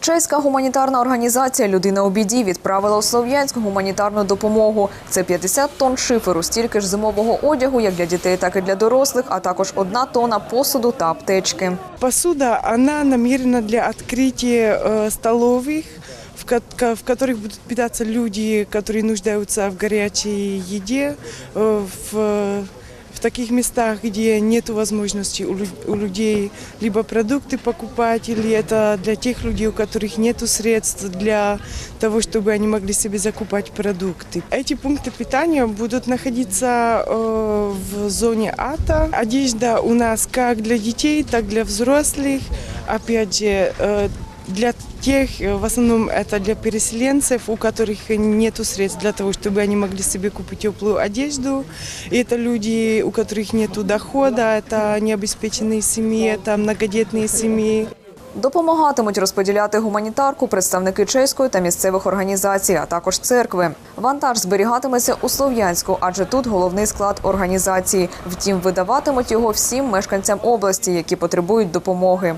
Чеська гуманітарна організація Людина у біді відправила у Слов'янськ гуманітарну допомогу. Це 50 тонн шиферу, стільки ж зимового одягу, як для дітей, так і для дорослих, а також одна тонна посуду та аптечки. Посуда, она намерена для открытия э, столовых, в, ко- ко- в которых будут питаться люди, которые нуждаются в горячей еде, э, в, в таких местах, где нет возможности у, лю- у людей либо продукты покупать, или это для тех людей, у которых нет средств для того, чтобы они могли себе закупать продукты. Эти пункты питания будут находиться э, в зоне АТО. Одежда у нас как для детей, так для взрослых. Опять же, э, для тех, э, в основном это для переселенцев, у которых нет средств для того, чтобы они могли себе купить теплую одежду. И это люди, у которых нет дохода, это необеспеченные семьи, это многодетные семьи. Допомагатимуть розподіляти гуманітарку представники чеської та місцевих організацій, а також церкви. Вантаж зберігатиметься у Слов'янську, адже тут головний склад організації. Втім, видаватимуть його всім мешканцям області, які потребують допомоги.